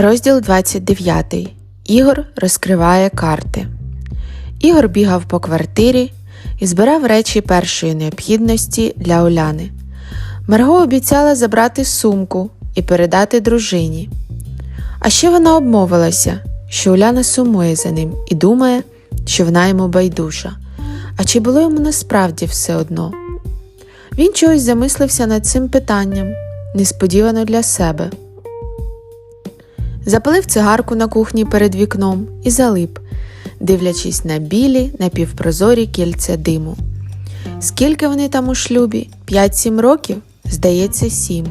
Розділ 29. Ігор розкриває карти. Ігор бігав по квартирі і збирав речі першої необхідності для Уляни. Марго обіцяла забрати сумку і передати дружині. А ще вона обмовилася, що Уляна сумує за ним і думає, що вона йому байдужа. А чи було йому насправді все одно? Він чогось замислився над цим питанням, несподівано для себе. Запалив цигарку на кухні перед вікном і залип, дивлячись на білі напівпрозорі кільця диму. Скільки вони там у шлюбі? П'ять-сім років? Здається, сім.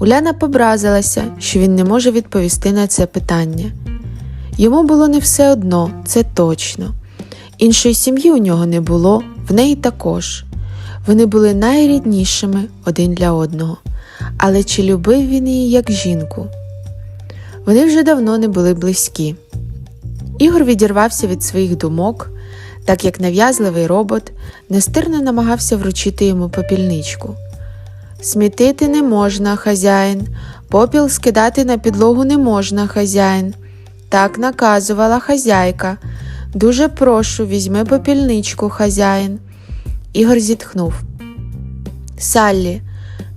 Уляна побразилася, що він не може відповісти на це питання. Йому було не все одно, це точно. Іншої сім'ї у нього не було, в неї також. Вони були найріднішими один для одного. Але чи любив він її як жінку? Вони вже давно не були близькі. Ігор відірвався від своїх думок, так як нав'язливий робот настирно намагався вручити йому попільничку. Смітити не можна, хазяїн, попіл скидати на підлогу не можна, хазяїн. Так наказувала хазяйка. Дуже прошу, візьми попільничку, хазяїн. Ігор зітхнув. Саллі,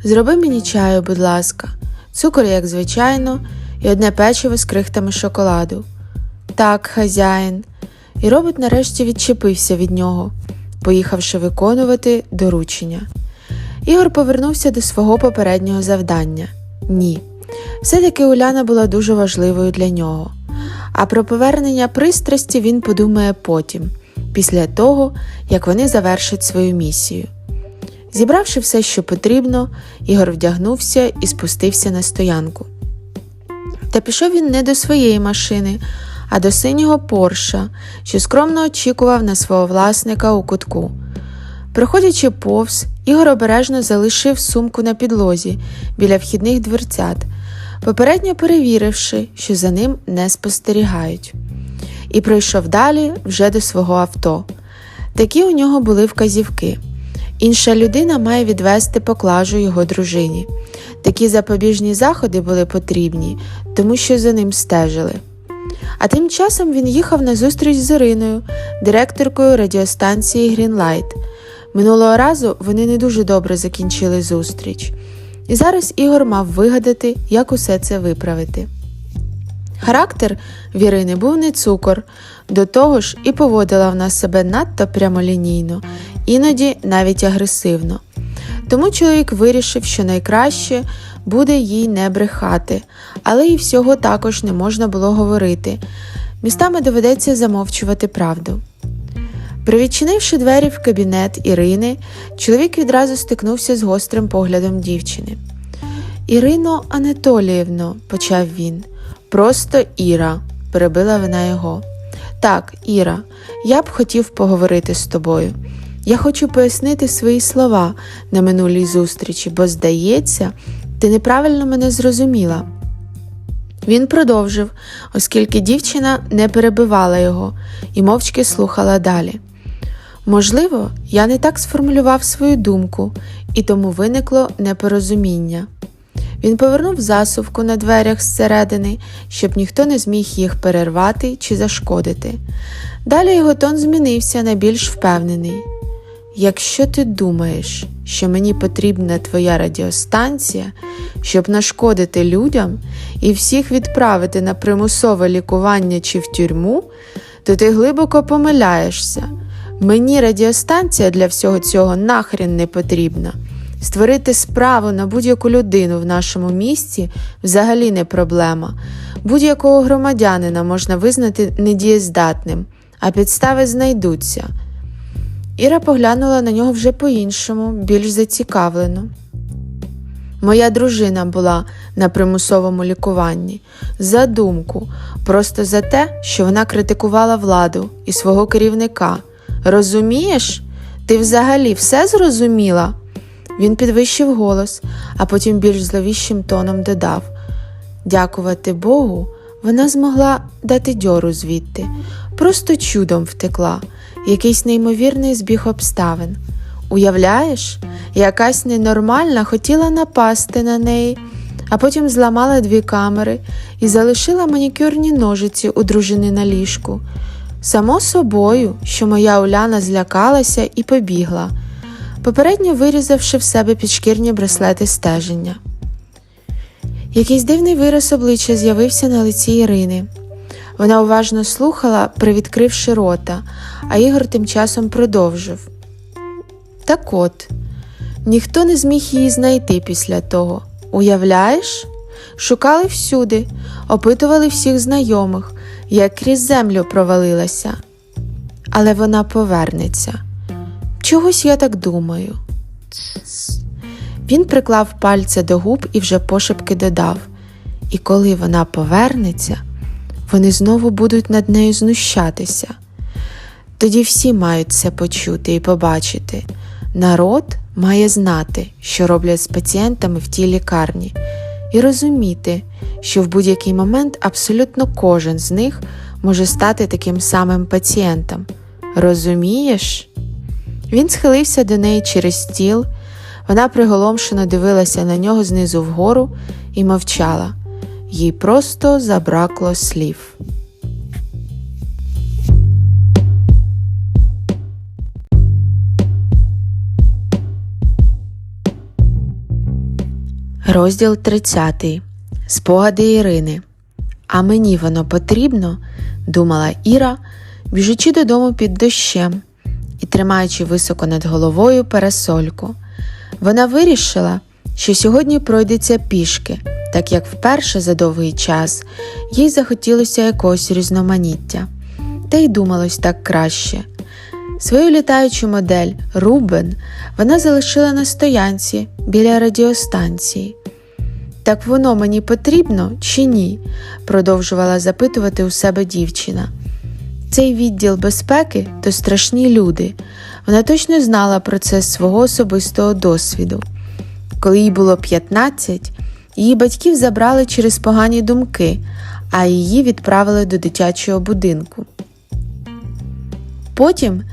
зроби мені чаю, будь ласка, цукор, як звичайно, і одне печиво з крихтами шоколаду. Так, хазяїн. І робот нарешті відчепився від нього, поїхавши виконувати доручення. Ігор повернувся до свого попереднього завдання. Ні. Все-таки Уляна була дуже важливою для нього. А про повернення пристрасті він подумає потім, після того, як вони завершать свою місію. Зібравши все, що потрібно, Ігор вдягнувся і спустився на стоянку. Та пішов він не до своєї машини, а до синього Порша, що скромно очікував на свого власника у кутку. Проходячи повз, Ігор обережно залишив сумку на підлозі біля вхідних дверцят, попередньо перевіривши, що за ним не спостерігають, і пройшов далі вже до свого авто. Такі у нього були вказівки. Інша людина має відвести поклажу його дружині. Такі запобіжні заходи були потрібні, тому що за ним стежили. А тим часом він їхав на зустріч з Іриною, директоркою радіостанції Грінлайт. Минулого разу вони не дуже добре закінчили зустріч, і зараз Ігор мав вигадати, як усе це виправити. Характер в Ірини був не цукор, до того ж і поводила вона себе надто прямолінійно, іноді навіть агресивно. Тому чоловік вирішив, що найкраще буде їй не брехати, але і всього також не можна було говорити. Містами доведеться замовчувати правду. Привідчинивши двері в кабінет Ірини, чоловік відразу стикнувся з гострим поглядом дівчини. Ірино Анатоліївно, почав він, просто Іра, перебила вона його. Так, Іра, я б хотів поговорити з тобою. Я хочу пояснити свої слова на минулій зустрічі, бо, здається, ти неправильно мене зрозуміла. Він продовжив, оскільки дівчина не перебивала його і мовчки слухала далі. Можливо, я не так сформулював свою думку, і тому виникло непорозуміння. Він повернув засувку на дверях зсередини, щоб ніхто не зміг їх перервати чи зашкодити. Далі його тон змінився на більш впевнений. Якщо ти думаєш, що мені потрібна твоя радіостанція, щоб нашкодити людям і всіх відправити на примусове лікування чи в тюрму, то ти глибоко помиляєшся. Мені радіостанція для всього цього нахрен не потрібна. Створити справу на будь-яку людину в нашому місті взагалі не проблема. Будь-якого громадянина можна визнати недієздатним, а підстави знайдуться. Іра поглянула на нього вже по-іншому, більш зацікавлено. Моя дружина була на примусовому лікуванні за думку, просто за те, що вона критикувала владу і свого керівника. Розумієш? Ти взагалі все зрозуміла? Він підвищив голос, а потім більш зловіщим тоном додав Дякувати Богу, вона змогла дати дьору звідти, просто чудом втекла, якийсь неймовірний збіг обставин. Уявляєш, якась ненормальна хотіла напасти на неї, а потім зламала дві камери і залишила манікюрні ножиці у дружини на ліжку. Само собою, що моя Уляна злякалася і побігла, попередньо вирізавши в себе підшкірні браслети стеження. Якийсь дивний вираз обличчя з'явився на лиці Ірини. Вона уважно слухала, привідкривши рота, а Ігор тим часом продовжив. Так от, ніхто не зміг її знайти після того. Уявляєш? Шукали всюди, опитували всіх знайомих, як крізь землю провалилася. Але вона повернеться. Чогось я так думаю. Він приклав пальця до губ і вже пошепки додав: І коли вона повернеться, вони знову будуть над нею знущатися. Тоді всі мають це почути і побачити. Народ має знати, що роблять з пацієнтами в тій лікарні, і розуміти, що в будь-який момент абсолютно кожен з них може стати таким самим пацієнтом. Розумієш? Він схилився до неї через стіл. Вона приголомшено дивилася на нього знизу вгору і мовчала. Їй просто забракло слів. Розділ 30. Спогади Ірини. А мені воно потрібно, думала Іра, біжучи додому під дощем і тримаючи високо над головою парасольку. Вона вирішила, що сьогодні пройдеться пішки, так як вперше за довгий час їй захотілося якогось різноманіття. Та й думалось так краще. Свою літаючу модель Рубен вона залишила на стоянці біля радіостанції. Так воно мені потрібно чи ні? продовжувала запитувати у себе дівчина. Цей відділ безпеки то страшні люди. Вона точно знала про це з свого особистого досвіду. Коли їй було 15, її батьків забрали через погані думки, а її відправили до дитячого будинку. Потім,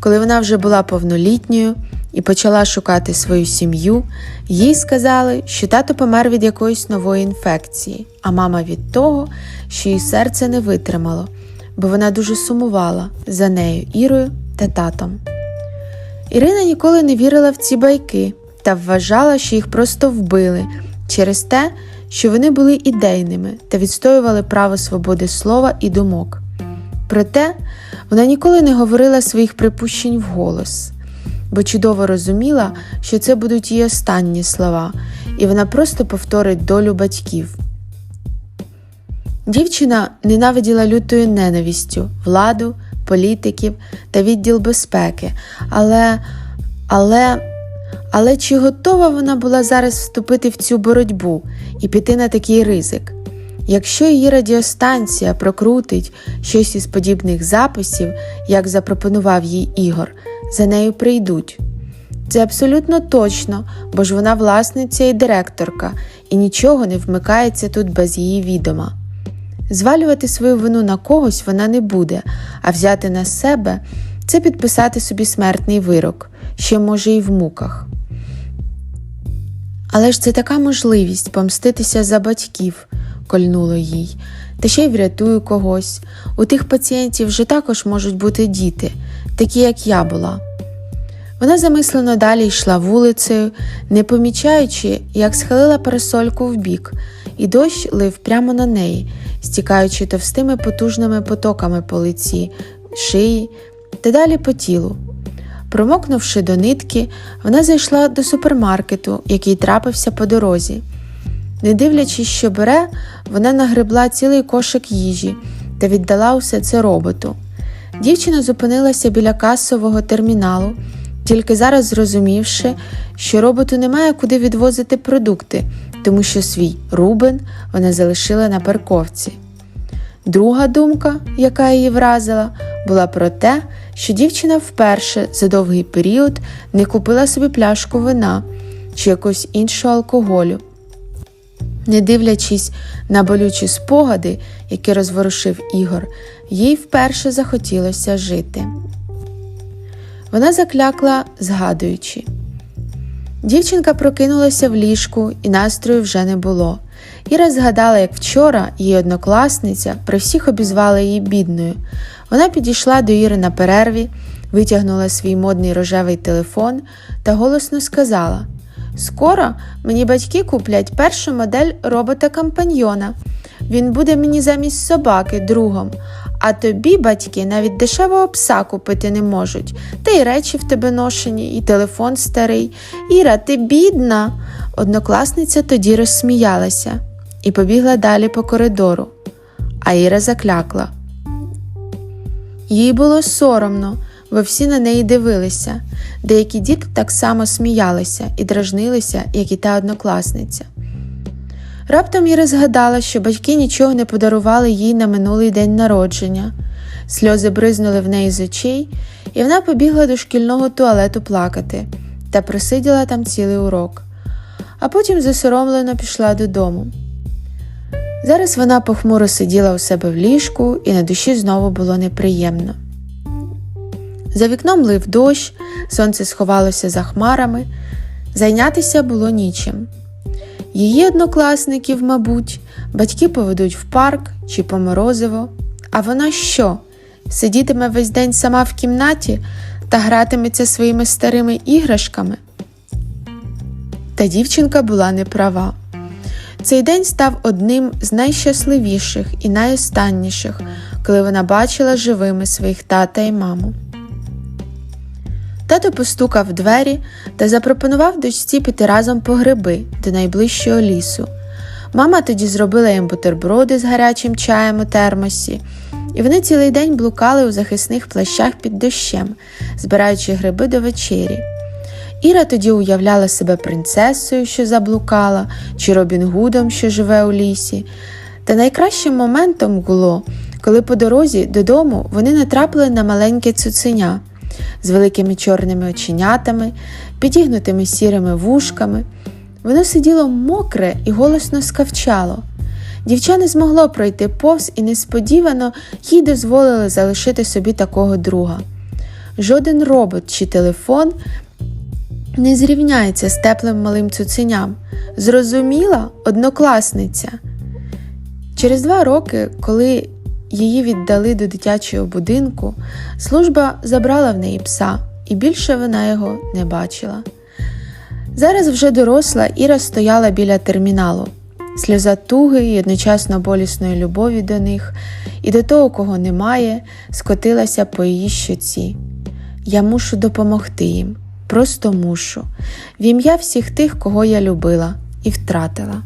коли вона вже була повнолітньою і почала шукати свою сім'ю, їй сказали, що тато помер від якоїсь нової інфекції, а мама від того, що її серце не витримало, бо вона дуже сумувала за нею, Ірою та татом. Ірина ніколи не вірила в ці байки та вважала, що їх просто вбили через те, що вони були ідейними та відстоювали право свободи слова і думок. Проте вона ніколи не говорила своїх припущень вголос, бо чудово розуміла, що це будуть її останні слова, і вона просто повторить долю батьків. Дівчина ненавиділа лютою ненавістю, владу, політиків та відділ безпеки, але, але, але чи готова вона була зараз вступити в цю боротьбу і піти на такий ризик? Якщо її радіостанція прокрутить щось із подібних записів, як запропонував їй Ігор, за нею прийдуть. Це абсолютно точно, бо ж вона власниця і директорка, і нічого не вмикається тут без її відома. Звалювати свою вину на когось вона не буде, а взяти на себе це підписати собі смертний вирок, ще може і в муках. Але ж це така можливість помститися за батьків, кольнуло їй, та ще й врятую когось. У тих пацієнтів вже також можуть бути діти, такі, як я була. Вона замислено далі йшла вулицею, не помічаючи, як схилила парасольку вбік, і дощ лив прямо на неї, стікаючи товстими потужними потоками по лиці, шиї та далі по тілу. Промокнувши до нитки, вона зайшла до супермаркету, який трапився по дорозі. Не дивлячись, що бере, вона нагребла цілий кошик їжі та віддала усе це роботу. Дівчина зупинилася біля касового терміналу, тільки зараз зрозумівши, що роботу немає куди відвозити продукти, тому що свій рубен вона залишила на парковці. Друга думка, яка її вразила, була про те, що дівчина вперше за довгий період не купила собі пляшку вина чи якогось іншого алкоголю. Не дивлячись на болючі спогади, які розворушив Ігор, їй вперше захотілося жити. Вона заклякла, згадуючи. Дівчинка прокинулася в ліжку і настрою вже не було. Іра згадала, як вчора її однокласниця при всіх обізвала її бідною. Вона підійшла до Іри на перерві, витягнула свій модний рожевий телефон та голосно сказала: Скоро мені батьки куплять першу модель робота-компаньйона. Він буде мені замість собаки другом. А тобі батьки навіть дешевого пса купити не можуть. Та й речі в тебе ношені, і телефон старий. Іра, ти бідна. Однокласниця тоді розсміялася і побігла далі по коридору. А Іра заклякла. Їй було соромно, бо всі на неї дивилися. Деякі діти так само сміялися і дражнилися, як і та однокласниця. Раптом Іра згадала, що батьки нічого не подарували їй на минулий день народження. Сльози бризнули в неї з очей, і вона побігла до шкільного туалету плакати та просиділа там цілий урок, а потім засоромлено пішла додому. Зараз вона похмуро сиділа у себе в ліжку, і на душі знову було неприємно. За вікном лив дощ, сонце сховалося за хмарами, зайнятися було нічим. Її однокласників, мабуть, батьки поведуть в парк чи по морозиво. А вона що? Сидітиме весь день сама в кімнаті та гратиметься своїми старими іграшками? Та дівчинка була не права. Цей день став одним з найщасливіших і найостанніших, коли вона бачила живими своїх тата і маму. Тато постукав в двері та запропонував дочці піти разом по гриби до найближчого лісу. Мама тоді зробила їм бутерброди з гарячим чаєм у термосі, і вони цілий день блукали у захисних плащах під дощем, збираючи гриби до вечері. Іра тоді уявляла себе принцесою, що заблукала, чи Робін Гудом, що живе у лісі. Та найкращим моментом було, коли по дорозі додому вони натрапили на маленьке цуценя з великими чорними оченятами, підігнутими сірими вушками. Воно сиділо мокре і голосно скавчало. Дівча не змогло пройти повз і несподівано їй дозволили залишити собі такого друга. Жоден робот чи телефон не зрівняється з теплим малим цуценям. Зрозуміла однокласниця. Через два роки, коли її віддали до дитячого будинку, служба забрала в неї пса, і більше вона його не бачила. Зараз вже доросла Іра стояла біля терміналу, сльоза туги і одночасно болісної любові до них, і до того, кого немає, скотилася по її щоці. Я мушу допомогти їм, просто мушу, в ім'я всіх тих, кого я любила і втратила.